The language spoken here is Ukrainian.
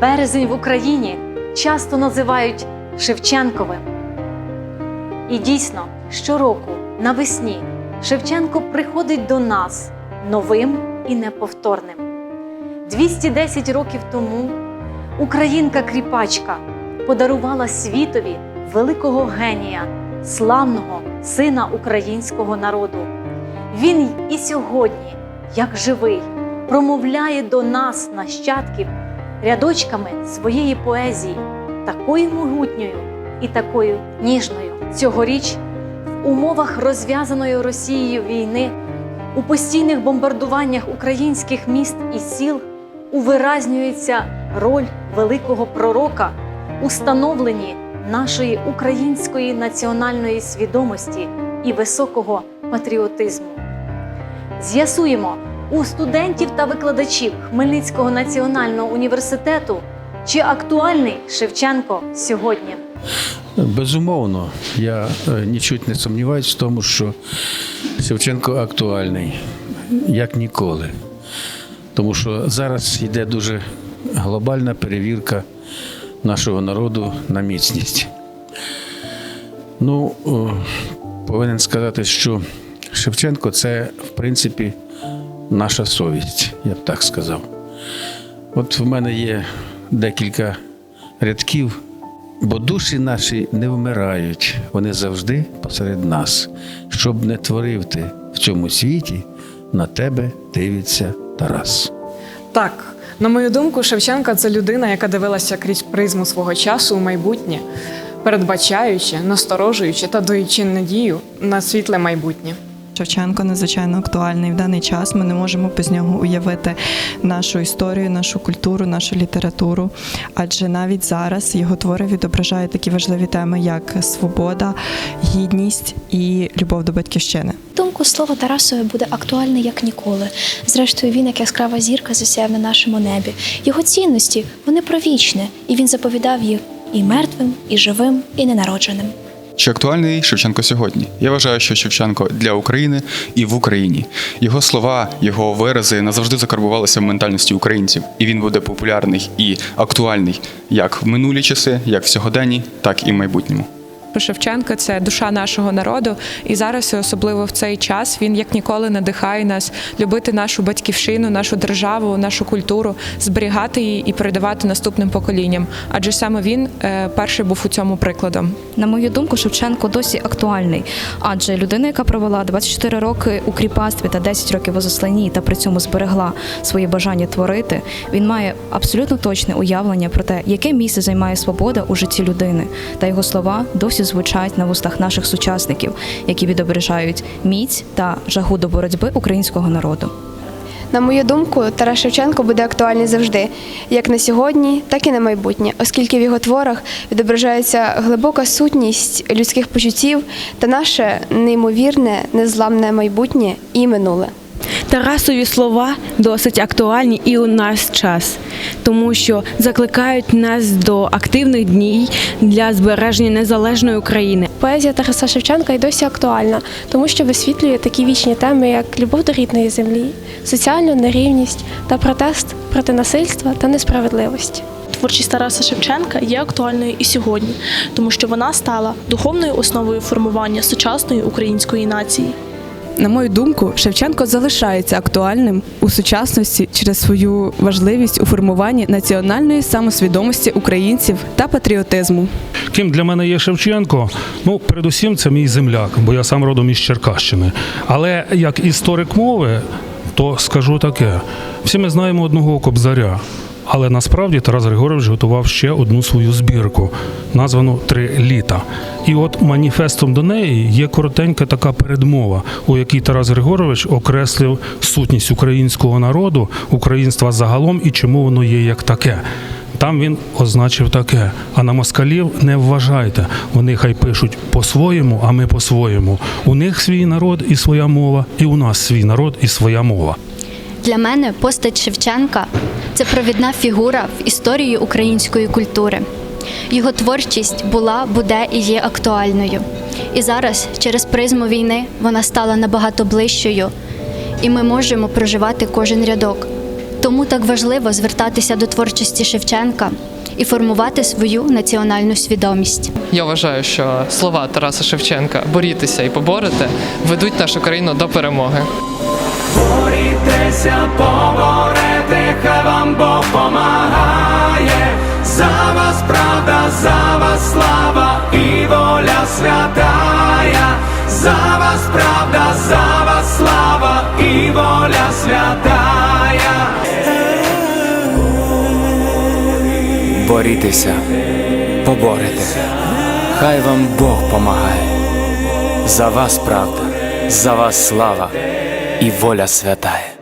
Березень в Україні часто називають Шевченковим. І дійсно, щороку навесні Шевченко приходить до нас новим і неповторним. 210 років тому українка-кріпачка подарувала світові великого генія, славного сина українського народу. Він і сьогодні, як живий, промовляє до нас, нащадків, рядочками своєї поезії, такою могутньою і такою ніжною. Цьогоріч в умовах розв'язаної Росією війни, у постійних бомбардуваннях українських міст і сіл увиразнюється роль великого пророка у становленні нашої української національної свідомості і високого патріотизму. З'ясуємо у студентів та викладачів Хмельницького національного університету, чи актуальний Шевченко сьогодні. Безумовно, я е, нічуть не сумніваюся в тому, що Шевченко актуальний, як ніколи. Тому що зараз йде дуже глобальна перевірка нашого народу на міцність. Ну, повинен сказати, що Шевченко це, в принципі, наша совість, я б так сказав. От в мене є декілька рядків, бо душі наші не вмирають, вони завжди посеред нас. Щоб не творив ти в цьому світі, на тебе дивиться Тарас. Так, на мою думку, Шевченка це людина, яка дивилася крізь призму свого часу у майбутнє, передбачаючи, насторожуючи та даючи надію на світле майбутнє. Шевченко надзвичайно актуальний в даний час. Ми не можемо без нього уявити нашу історію, нашу культуру, нашу літературу. Адже навіть зараз його твори відображають такі важливі теми, як свобода, гідність і любов до батьківщини. Думку слово Тарасове буде актуальне як ніколи. Зрештою, він як яскрава зірка засяяв на нашому небі. Його цінності вони провічні, і він заповідав їх і мертвим, і живим, і ненародженим. Чи актуальний Шевченко сьогодні? Я вважаю, що Шевченко для України і в Україні. Його слова, його вирази назавжди закарбувалися в ментальності українців, і він буде популярний і актуальний як в минулі часи, як в сьогоденні, так і в майбутньому. Шевченко це душа нашого народу, і зараз, особливо в цей час, він як ніколи надихає нас любити нашу батьківщину, нашу державу, нашу культуру, зберігати її і передавати наступним поколінням. Адже саме він е, перший був у цьому прикладом. На мою думку, Шевченко досі актуальний, адже людина, яка провела 24 роки у кріпацтві та 10 років у засланні, та при цьому зберегла своє бажання творити, він має абсолютно точне уявлення про те, яке місце займає свобода у житті людини, та його слова досі звучать на вустах наших сучасників, які відображають міць та жагу до боротьби українського народу. На мою думку, Тарас Шевченко буде актуальний завжди, як на сьогодні, так і на майбутнє, оскільки в його творах відображається глибока сутність людських почуттів та наше неймовірне, незламне майбутнє і минуле. Тарасові слова досить актуальні і у наш час, тому що закликають нас до активних днів для збереження незалежної України. Поезія Тараса Шевченка й досі актуальна, тому що висвітлює такі вічні теми, як любов до рідної землі, соціальну нерівність та протест проти насильства та несправедливості. Творчість Тараса Шевченка є актуальною і сьогодні, тому що вона стала духовною основою формування сучасної української нації. На мою думку, Шевченко залишається актуальним у сучасності через свою важливість у формуванні національної самосвідомості українців та патріотизму. Ким для мене є Шевченко? Ну, передусім, це мій земляк, бо я сам родом із Черкащини. Але як історик мови, то скажу таке: всі ми знаємо одного кобзаря. Але насправді Тарас Григорович готував ще одну свою збірку, названу Три літа. І от маніфестом до неї є коротенька така передмова, у якій Тарас Григорович окреслив сутність українського народу, українства загалом і чому воно є як таке. Там він означив таке: а на москалів не вважайте. Вони хай пишуть по-своєму, а ми по-своєму. У них свій народ і своя мова, і у нас свій народ і своя мова. Для мене постать Шевченка це провідна фігура в історії української культури. Його творчість була, буде і є актуальною. І зараз, через призму війни, вона стала набагато ближчою, і ми можемо проживати кожен рядок. Тому так важливо звертатися до творчості Шевченка і формувати свою національну свідомість. Я вважаю, що слова Тараса Шевченка борітеся і поборете ведуть нашу країну до перемоги. Борітеся, поборете, хай вам Бог помагає. За вас правда, за вас слава і воля святая. За вас правда, за вас слава і воля святая. Борітеся, поборете, хай вам Бог помагає. За вас правда, за вас слава і воля святая.